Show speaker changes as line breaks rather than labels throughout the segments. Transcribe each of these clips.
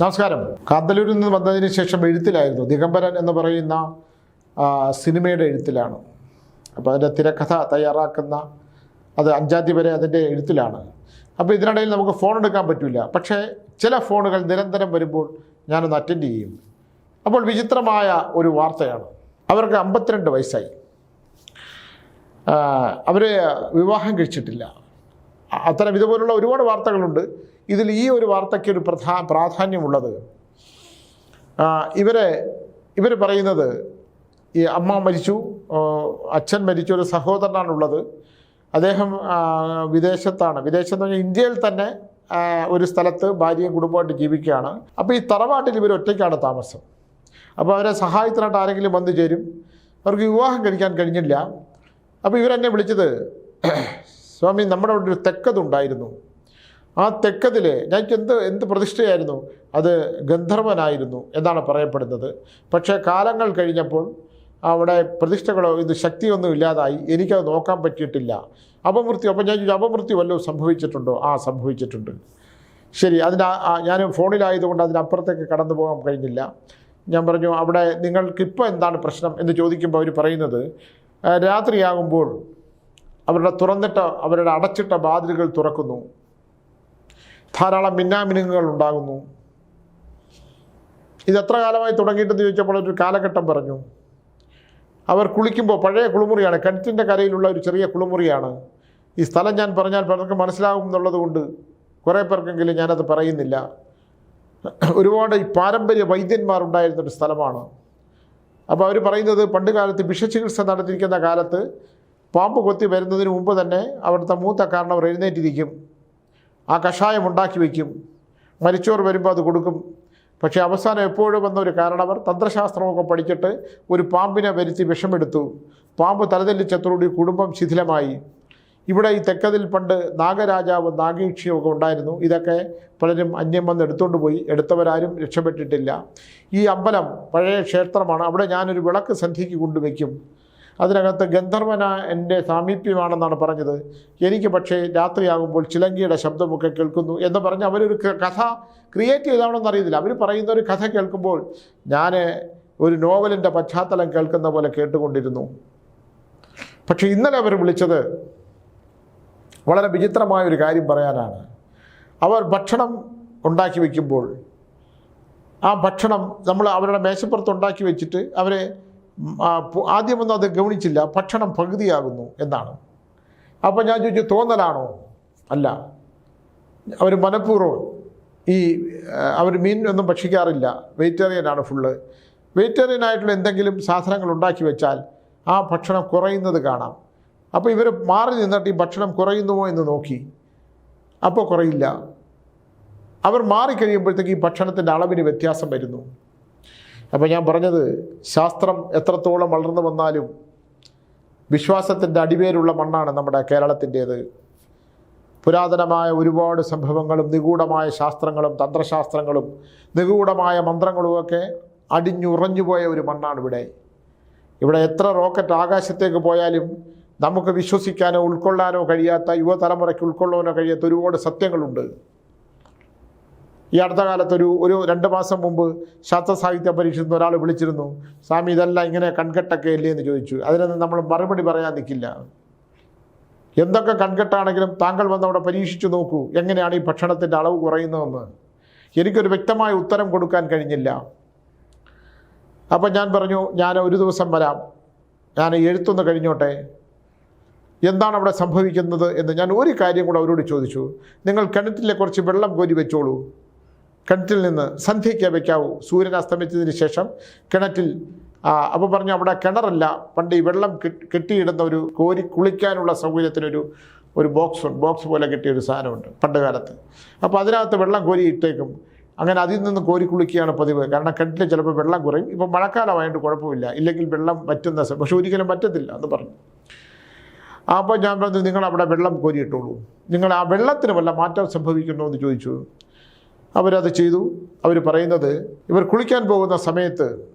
നമസ്കാരം. കാന്തല്ലൂരിൽ നിന്ന് വന്നതിന് ശേഷം എഴുത്തിലായിരുന്നു. ദിഗംബരൻ എന്ന് പറയുന്ന സിനിമയുടെ എഴുത്തിലാണ്. അപ്പോൾ അതിന്റെ തിരക്കഥ തയ്യാറാക്കുന്ന അത് അഞ്ചാം തീയതി വരെ അതിന്റെ എഴുത്തിലാണ്. അപ്പോൾ ഇതിനിടയിൽ നമുക്ക് ഫോൺ എടുക്കാൻ പറ്റില്ല. പക്ഷേ ചില ഫോണുകൾ നിരന്തരം വരുമ്പോൾ ഞാനൊന്ന് അറ്റൻഡ് ചെയ്യും. അപ്പോൾ വിചിത്രമായ ഒരു വാർത്തയാണ്. അവർക്ക് അമ്പത്തിരണ്ട് വയസ്സായി. അവർ വിവാഹം കഴിച്ചിട്ടില്ല. അത്തരം ഇതുപോലുള്ള ഒരുപാട് വാർത്തകളുണ്ട്. ഇതിൽ ഈ ഒരു വാർത്തയ്ക്ക് ഒരു പ്രധാ പ്രാധാന്യമുള്ളത്. ഇവരെ ഇവർ പറയുന്നത് ഈ അമ്മ മരിച്ചു അച്ഛൻ മരിച്ചു ഒരു സഹോദരനാണുള്ളത്. അദ്ദേഹം വിദേശത്താണ്. വിദേശത്ത് പറഞ്ഞാൽ ഇന്ത്യയിൽ തന്നെ ഒരു സ്ഥലത്ത് ഭാര്യയും കുടുംബമായിട്ട് ജീവിക്കുകയാണ്. അപ്പോൾ ഈ തറവാട്ടിൽ ഇവർ ഒറ്റയ്ക്കാണ് താമസം. അപ്പോൾ അവരെ സഹായത്തിനായിട്ട് ആരെങ്കിലും വന്നു ചേരും. അവർക്ക് വിവാഹം കഴിക്കാൻ കഴിഞ്ഞില്ല. അപ്പോൾ ഇവരെന്നെ വിളിച്ചത് സ്വാമി നമ്മുടെ അവിടെ ഒരു തെക്കതുണ്ടായിരുന്നു. ആ തെക്കതിൽ ഞങ്ങൾക്ക് എന്ത് എന്ത് പ്രതിഷ്ഠയായിരുന്നു? അത് ഗന്ധർവനായിരുന്നു എന്നാണ് പറയപ്പെടുന്നത്. പക്ഷേ കാലങ്ങൾ കഴിഞ്ഞപ്പോൾ അവിടെ പ്രതിഷ്ഠകളോ ഇത് ശക്തിയൊന്നും ഇല്ലാതായി. എനിക്കത് നോക്കാൻ പറ്റിയിട്ടില്ല. അപമൃത്യു അപ്പം ഞാൻ ചോദിച്ചു അപമൃത്യു വല്ലതും സംഭവിച്ചിട്ടുണ്ടോ? ആ സംഭവിച്ചിട്ടുണ്ട്. ശരി അതിന് ഞാൻ ഫോണിലായതുകൊണ്ട് അതിനപ്പുറത്തേക്ക് കടന്നു പോകാൻ കഴിഞ്ഞില്ല. ഞാൻ പറഞ്ഞു അവിടെ നിങ്ങൾക്കിപ്പോൾ എന്താണ് പ്രശ്നം എന്ന് ചോദിക്കുമ്പോൾ അവർ പറയുന്നത് രാത്രിയാകുമ്പോൾ അവരുടെ തുറന്നിട്ട അവരുടെ അടച്ചിട്ട ബാതിലുകൾ തുറക്കുന്നു. ധാരാളം മിന്നാമിനുങ്ങുകൾ ഉണ്ടാകുന്നു. ഇത് എത്ര കാലമായി തുടങ്ങിയിട്ടെന്ന് ചോദിച്ചപ്പോൾ ഒരു കാലഘട്ടം പറഞ്ഞു. അവർ കുളിക്കുമ്പോൾ പഴയ കുളിമുറിയാണ് കിണറ്റിന്റെ കരയിലുള്ള ഒരു ചെറിയ കുളിമുറിയാണ്. ഈ സ്ഥലം ഞാൻ പറഞ്ഞാൽ പലർക്ക് മനസ്സിലാകും എന്നുള്ളത് കൊണ്ട് കുറേ പേർക്കെങ്കിലും ഞാനത് പറയുന്നില്ല. ഒരുപാട് ഈ പാരമ്പര്യ വൈദ്യന്മാരുണ്ടായിരുന്ന ഒരു സ്ഥലമാണ്. അപ്പോൾ അവർ പറയുന്നത് പണ്ട് കാലത്ത് വിഷചികിത്സ നടത്തിയിരിക്കുന്ന കാലത്ത് പാമ്പ് കൊത്തി വരുന്നതിന് മുമ്പ് തന്നെ അവിടുത്തെ മൂത്ത കാരണവർ എഴുന്നേറ്റിരിക്കും. ആ കഷായം ഉണ്ടാക്കി വയ്ക്കും. മരിച്ചോർ വരുമ്പോൾ അത് കൊടുക്കും. പക്ഷേ അവസാനം എപ്പോഴും വന്ന ഒരു കാരണവർ തന്ത്രശാസ്ത്രമൊക്കെ പഠിച്ചിട്ട് ഒരു പാമ്പിനെ വരുത്തി വിഷമെടുത്തു. പാമ്പ് തലതെല്ലിച്ചത്തോടുകൂടി കുടുംബം ശിഥിലമായി. ഇവിടെ ഈ തെക്കതിൽ പണ്ട് നാഗരാജാവ് നാഗീക്ഷിയും ഒക്കെ ഉണ്ടായിരുന്നു. ഇതൊക്കെ പലരും അന്യം വന്ന് എടുത്തുകൊണ്ട് പോയി. എടുത്തവരാരും രക്ഷപ്പെട്ടിട്ടില്ല. ഈ അമ്പലം പഴയ ക്ഷേത്രമാണ്. അവിടെ ഞാനൊരു വിളക്ക് സന്ധ്യയ്ക്ക് കൊണ്ടുവയ്ക്കും. അതിനകത്ത് ഗന്ധർവന എന്റെ സാമീപ്യമാണെന്നാണ് പറഞ്ഞത്. എനിക്ക് പക്ഷേ രാത്രിയാകുമ്പോൾ ചിലങ്കിയുടെ ശബ്ദമൊക്കെ കേൾക്കുന്നു എന്ന് പറഞ്ഞ് അവരൊരു കഥ ക്രിയേറ്റ് ചെയ്താണെന്ന് അറിയത്തില്ല. അവർ പറയുന്ന ഒരു കഥ കേൾക്കുമ്പോൾ ഞാൻ ഒരു നോവലിന്റെ പശ്ചാത്തലം കേൾക്കുന്ന പോലെ കേട്ടുകൊണ്ടിരുന്നു. പക്ഷേ ഇന്നലെ അവർ വിളിച്ചത് വളരെ വിചിത്രമായ ഒരു കാര്യം പറയാനാണ്. അവർ ഭക്ഷണം ഉണ്ടാക്കി വയ്ക്കുമ്പോൾ ആ ഭക്ഷണം നമ്മൾ അവരുടെ മേശപ്പുറത്ത് ഉണ്ടാക്കി വെച്ചിട്ട് അവരെ ആദ്യമൊന്നും അത് ഗവനിച്ചില്ല ഭക്ഷണം പകുതിയാകുന്നു എന്നാണ്. അപ്പോൾ ഞാൻ ചോദിച്ചു തോന്നലാണോ? അല്ല. അവർ മനഃപൂർവം ഈ അവർ മീൻ ഒന്നും ഭക്ഷിക്കാറില്ല. വെജിറ്റേറിയനാണ് ഫുള്ള് വെജിറ്റേറിയൻ ആയിട്ടുള്ള എന്തെങ്കിലും സാധനങ്ങൾ ഉണ്ടാക്കി വെച്ചാൽ ആ ഭക്ഷണം കുറയുന്നത് കാണാം. അപ്പോൾ ഇവർ മാറി നിന്നിട്ട് ഈ ഭക്ഷണം കുറയുന്നുവോ എന്ന് നോക്കി. അപ്പോൾ കുറയില്ല. അവർ മാറിക്കഴിയുമ്പോഴത്തേക്ക് ഈ ഭക്ഷണത്തിന്റെ അളവിന് വ്യത്യാസം വരുന്നു. അപ്പോൾ ഞാൻ പറഞ്ഞത് ശാസ്ത്രം എത്രത്തോളം വളർന്നു വന്നാലും വിശ്വാസത്തിന്റെ അടിവേരുള്ള മണ്ണാണ് നമ്മുടെ കേരളത്തിന്റേത്. പുരാതനമായ ഒരുപാട് സംഭവങ്ങളും നിഗൂഢമായ ശാസ്ത്രങ്ങളും തന്ത്രശാസ്ത്രങ്ങളും നിഗൂഢമായ മന്ത്രങ്ങളുമൊക്കെ അടിഞ്ഞുറഞ്ഞുപോയ ഒരു മണ്ണാണ് ഇവിടെ. ഇവിടെ എത്ര റോക്കറ്റ് ആകാശത്തേക്ക് പോയാലും നമുക്ക് വിശ്വസിക്കാനോ ഉൾക്കൊള്ളാനോ കഴിയാത്ത യുവതലമുറയ്ക്ക് ഉൾക്കൊള്ളാനോ കഴിയാത്ത ഒരുപാട് സത്യങ്ങളുണ്ട്. ഈ അടുത്ത കാലത്തൊരു ഒരു രണ്ട് മാസം മുമ്പ് ശാസ്ത്ര സാഹിത്യ പരീക്ഷയിൽ നിന്ന് ഒരാൾ വിളിച്ചിരുന്നു. സ്വാമി ഇതെല്ലാം ഇങ്ങനെ കൺകെട്ടൊക്കെ ഇല്ലേ എന്ന് ചോദിച്ചു. അതിനൊന്നും നമ്മൾ മറുപടി പറയാൻ നിൽക്കില്ല. എന്തൊക്കെ കൺകെട്ടാണെങ്കിലും താങ്കൾ വന്ന് അവിടെ പരീക്ഷിച്ചു നോക്കൂ. എങ്ങനെയാണ് ഈ ഭക്ഷണത്തിന്റെ അളവ് കുറയുന്നതെന്ന്? എനിക്കൊരു വ്യക്തമായ ഉത്തരം കൊടുക്കാൻ കഴിഞ്ഞില്ല. അപ്പം ഞാൻ പറഞ്ഞു ഞാൻ ഒരു ദിവസം വരാം. ഞാൻ എഴുത്തൊന്ന് കഴിഞ്ഞോട്ടെ. എന്താണ് അവിടെ സംഭവിക്കുന്നത്? എന്ന് ഞാൻ ഒരു കാര്യം കൂടെ അവരോട് ചോദിച്ചു. നിങ്ങൾ കിണറ്റിലെ കുറച്ച് വെള്ളം കോരി വെച്ചോളൂ. കിണറ്റിൽ നിന്ന് സന്ധ്യയ്ക്ക് വയ്ക്കാവൂ സൂര്യൻ അസ്തമിച്ചതിന് ശേഷം കിണറ്റിൽ അപ്പോൾ പറഞ്ഞു അവിടെ കിണറല്ല പണ്ട് ഈ വെള്ളം കെട്ടി- കെട്ടിയിടുന്ന ഒരു കോരി കുളിക്കാനുള്ള സൗകര്യത്തിനൊരു ഒരു ബോക്സ് ഉണ്ട്. ബോക്സ് പോലെ കെട്ടിയ ഒരു സാധനമുണ്ട് പണ്ട് കാലത്ത്. അപ്പോൾ അതിനകത്ത് വെള്ളം കോരി ഇട്ടേക്കും അങ്ങനെ അതിൽ നിന്ന് കോരി കുളിക്കുകയാണ് പതിവ്. കാരണം കിണറ്റിൽ ചിലപ്പോൾ വെള്ളം കുറയും. ഇപ്പോൾ മഴക്കാലമായതുകൊണ്ട് കുഴപ്പമില്ല. ഇല്ലെങ്കിൽ വെള്ളം പറ്റുന്ന പക്ഷെ ഒരിക്കലും പറ്റത്തില്ല എന്ന് പറഞ്ഞു. അപ്പോൾ ഞാൻ പറഞ്ഞു നിങ്ങൾ അവിടെ വെള്ളം കോരിയിട്ടോളൂ. നിങ്ങൾ ആ വെള്ളത്തിന് വല്ല മാറ്റം സംഭവിക്കുന്നു എന്ന് ചോദിച്ചു. അവരത് ചെയ്തു. അവർ പറയുന്നത് ഇവർ കുളിക്കാൻ പോകുന്ന സമയത്ത്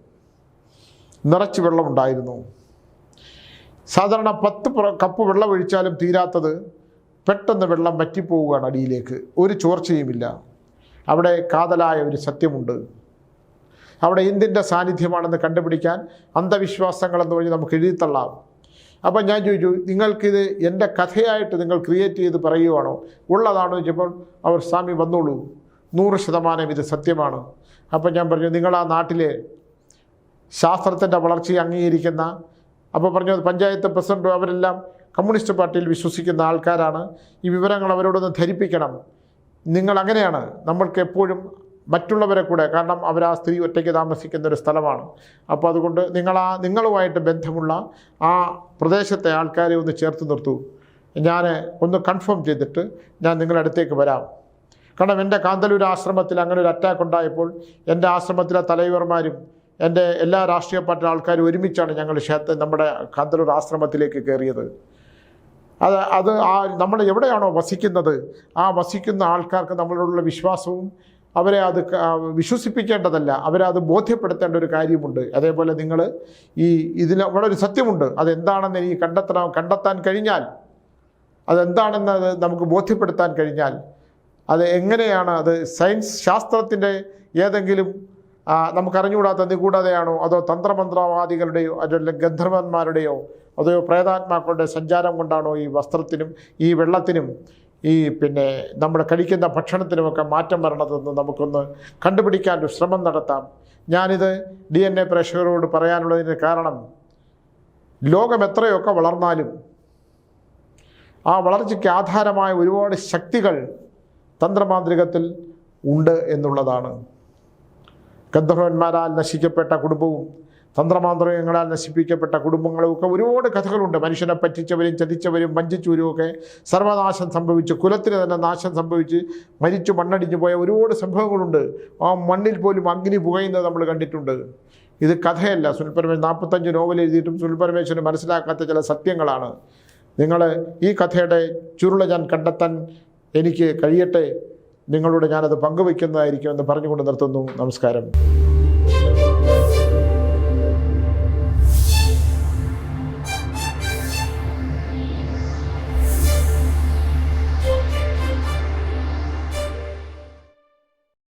നിറച്ച് വെള്ളമുണ്ടായിരുന്നു. സാധാരണ പത്ത് കപ്പ് വെള്ളം ഒഴിച്ചാലും തീരാത്തത് പെട്ടെന്ന് വെള്ളം വറ്റിപ്പോവുകയാണ് അടിയിലേക്ക്. ഒരു ചോർച്ചയുമില്ല. അവിടെ കാതലായ ഒരു സത്യമുണ്ട്. അവിടെ എന്തിന്റെ സാന്നിധ്യമാണെന്ന് കണ്ടുപിടിക്കാൻ അന്ധവിശ്വാസങ്ങളെന്ന് പറഞ്ഞ് നമുക്ക് എഴുതിത്തള്ളാം. അപ്പം ഞാൻ ചോദിച്ചു നിങ്ങൾക്കിത് എന്റെ കഥയായിട്ട് നിങ്ങൾ ക്രിയേറ്റ് ചെയ്ത് പറയുവാണോ? ഉള്ളതാണോ? ചോദിച്ചപ്പോൾ അവർ സ്വാമി വന്നോളൂ. നൂറ് ശതമാനം ഇത് സത്യമാണ്. അപ്പോൾ ഞാൻ പറഞ്ഞു നിങ്ങൾ ആ നാട്ടിലെ ശാസ്ത്രത്തിന്റെ വളർച്ചയെ അംഗീകരിക്കുന്ന അപ്പോൾ പറഞ്ഞു പഞ്ചായത്ത് പ്രസിഡന്റും അവരെല്ലാം കമ്മ്യൂണിസ്റ്റ് പാർട്ടിയിൽ വിശ്വസിക്കുന്ന ആൾക്കാരാണ്. ഈ വിവരങ്ങൾ അവരോടൊന്ന് ധരിപ്പിക്കണം. നിങ്ങൾ അങ്ങനെയാണ്. നമ്മൾക്ക് എപ്പോഴും മറ്റുള്ളവരെ കൂടെ കാരണം അവർ ആ സ്ത്രീ ഒറ്റയ്ക്ക് താമസിക്കുന്ന ഒരു സ്ഥലമാണ്. അപ്പോൾ അതുകൊണ്ട് നിങ്ങൾ ആ നിങ്ങളുമായിട്ട് ബന്ധമുള്ള ആ പ്രദേശത്തെ ആൾക്കാരെ ഒന്ന് ചേർത്ത് നിർത്തൂ. ഞാൻ ഒന്ന് കൺഫേം ചെയ്തിട്ട് ഞാൻ നിങ്ങളുടെ അടുത്തേക്ക് വരാം. കാരണം എന്റെ കാന്തലൂർ ആശ്രമത്തിൽ അങ്ങനെ ഒരു അറ്റാക്ക് ഉണ്ടായപ്പോൾ എന്റെ ആശ്രമത്തിലെ തലൈവർമാരും എന്റെ എല്ലാ രാഷ്ട്രീയ പാർട്ടി ആൾക്കാരും ഒരുമിച്ചാണ് ഞങ്ങൾ ക്ഷേത്ര നമ്മുടെ കാന്തലൂർ ആശ്രമത്തിലേക്ക് കയറിയത്. അത് അത് ആ നമ്മൾ എവിടെയാണോ വസിക്കുന്നത് ആ വസിക്കുന്ന ആൾക്കാർക്ക് നമ്മളോടുള്ള വിശ്വാസവും അവരെ അത് വിശ്വസിപ്പിക്കേണ്ടതല്ല. അവരെ അത് ബോധ്യപ്പെടുത്തേണ്ട ഒരു കാര്യമുണ്ട്. അതേപോലെ നിങ്ങൾ ഈ ഇതിൽ അവിടെ ഒരു സത്യമുണ്ട്. അതെന്താണെന്ന് എനിക്ക് കണ്ടെത്തണം കണ്ടെത്താൻ കഴിഞ്ഞാൽ അതെന്താണെന്ന് അത് നമുക്ക് ബോധ്യപ്പെടുത്താൻ കഴിഞ്ഞാൽ അത് എങ്ങനെയാണ് അത് സയൻസ് ശാസ്ത്രത്തിന്റെ ഏതെങ്കിലും നമുക്കറിഞ്ഞുകൂടാത്ത നിഗൂഢതയാണോ അതോ തന്ത്രമന്ത്രവാദികളുടെയോ അതല്ല ഗന്ധർവന്മാരുടെയോ അതോ പ്രേതാത്മാക്കളുടെ സഞ്ചാരം കൊണ്ടാണോ ഈ വസ്ത്രത്തിനും ഈ വെള്ളത്തിനും ഈ പിന്നെ നമ്മൾ കഴിക്കുന്ന ഭക്ഷണത്തിനുമൊക്കെ മാറ്റം വരണതെന്ന് നമുക്കൊന്ന് കണ്ടുപിടിക്കാൻ ഒരു ശ്രമം നടത്താം. ഞാനിത് ഡി എൻ എ പ്രേക്ഷകരോട് പറയാനുള്ളതിന് കാരണം ലോകം എത്രയൊക്കെ വളർന്നാലും ആ വളർച്ചയ്ക്ക് ആധാരമായ ഒരുപാട് ശക്തികൾ തന്ത്രമാന്ത്രികത്തിൽ ഉണ്ട് എന്നുള്ളതാണ്. ഗന്ധർവന്മാരാൽ നശിക്കപ്പെട്ട കുടുംബവും തന്ത്രമാന്ത്രികങ്ങളാൽ നശിപ്പിക്കപ്പെട്ട കുടുംബങ്ങളും ഒക്കെ ഒരുപാട് കഥകളുണ്ട്. മനുഷ്യനെ പറ്റിച്ചവരും ചതിച്ചവരും വഞ്ചിച്ചവരും ഒക്കെ സർവനാശം സംഭവിച്ച് കുലത്തിന് തന്നെ നാശം സംഭവിച്ച് മരിച്ചു മണ്ണടിഞ്ഞു പോയ ഒരുപാട് സംഭവങ്ങളുണ്ട്. ആ മണ്ണിൽ പോലും അഗ്നി പുകയുന്നത് നമ്മൾ കണ്ടിട്ടുണ്ട്. ഇത് കഥയല്ല. സുനിൽ പരമേശ്വരൻ നാൽപ്പത്തഞ്ച് നോവൽ എഴുതിയിട്ടും സുനിൽ മനസ്സിലാക്കാത്ത ചില സത്യങ്ങളാണ്. നിങ്ങൾ ഈ കഥയുടെ ചുരുള ഞാൻ കണ്ടെത്താൻ എനിക്ക് കഴിയട്ടെ. നിങ്ങളോട് ഞാനത് പങ്കുവയ്ക്കുന്നതായിരിക്കും എന്ന് പറഞ്ഞുകൊണ്ട് നിർത്തുന്നു. നമസ്കാരം.